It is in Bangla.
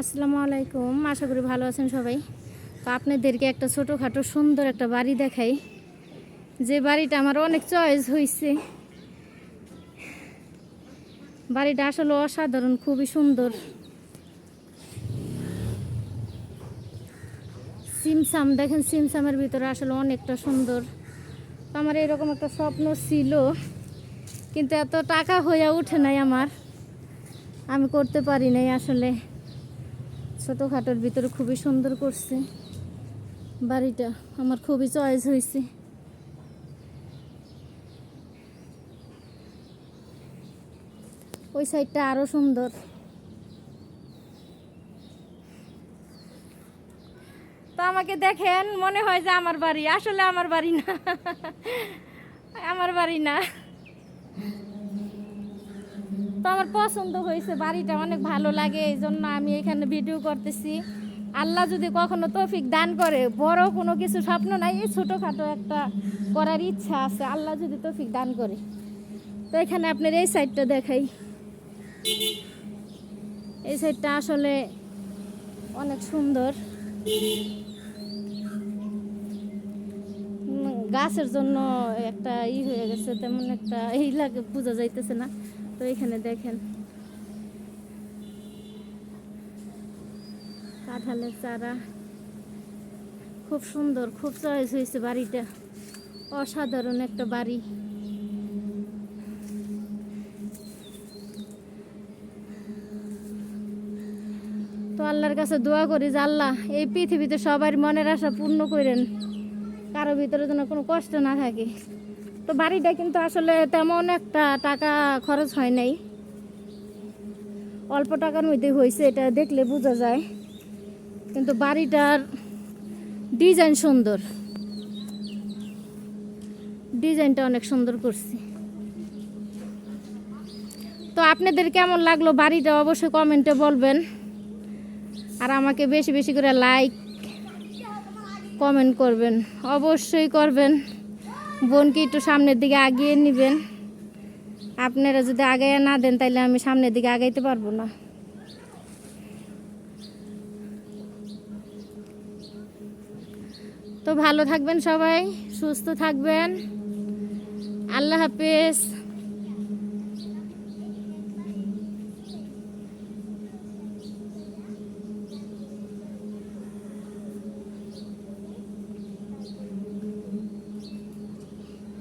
আসসালামু আলাইকুম। আশা করি ভালো আছেন সবাই। তো আপনাদেরকে একটা ছোটোখাটো সুন্দর একটা বাড়ি দেখাই। যে বাড়িটা আমার অনেক চয়েস হয়েছে বাড়িটা আসলে অসাধারণ, খুবই সুন্দর। সিমসাম, দেখেন সিমসামের ভিতরে আসলে অনেকটা সুন্দর। তো আমার এরকম একটা স্বপ্ন ছিল, কিন্তু এত টাকা হয়ে ওঠে নাই আমার। আমি করতে পারি নাই আসলে। ছোটোখাটোর ভিতরে খুবই সুন্দর করছে। বাড়িটা আমার খুবই চয়েস হয়েছে। ওই সাইডটা আরও সুন্দর। তো আমাকে দেখেন, মনে হয় যে আমার বাড়ি। আসলে আমার বাড়ি না। আমার বাড়ি না। তো আমার পছন্দ হয়েছে, বাড়িটা অনেক ভালো লাগে এই জন্য আমি এখানে ভিডিও করতেছি। আল্লাহ যদি কখনো তৌফিক দান করে বড় কোনো কিছু স্বপ্ন নাই, এই ছোটোখাটো একটা করার ইচ্ছা আছে, আল্লাহ যদি তৌফিক দান করে। তো এখানে আপনার এই সাইডটা দেখাই। এই সাইডটা আসলে অনেক সুন্দর। গাছের জন্য একটা ই হয়ে গেছে, তেমন একটা এই লাগে, বোঝা যাইতেছে না। তো এখানে দেখেন। কাঁঠালের চারা। খুব সুন্দর, খুব চয়েস হয়েছে বাড়িটা। অসাধারণ একটা বাড়ি। তো আল্লাহর কাছে দোয়া করি যে আল্লাহ, এই পৃথিবীতে সবার মনের আশা পূর্ণ করেন। কারও ভিতরে যেন কোনো কষ্ট না থাকে। তো বাড়িটা কিন্তু আসলে তেমন একটা টাকা খরচ হয় নাই। অল্প টাকার মধ্যে হয়েছে, এটা দেখলে বোঝা যায়। কিন্তু বাড়িটার ডিজাইন সুন্দর। ডিজাইনটা অনেক সুন্দর করছি। তো আপনাদের কেমন লাগল বাড়িটা অবশ্যই কমেন্টে বলবেন। আর আমাকে বেশি বেশি করে লাইক, কমেন্ট করবেন, অবশ্যই করবেন। বোনকে একটু সামনের দিকে আগিয়ে নেবেন। আপনারা যদি আগাইয়া না দেন তাহলে আমি সামনের দিকে আগাইতে পারব না। তো ভালো থাকবেন সবাই, সুস্থ থাকবেন। আল্লাহ হাফেজ।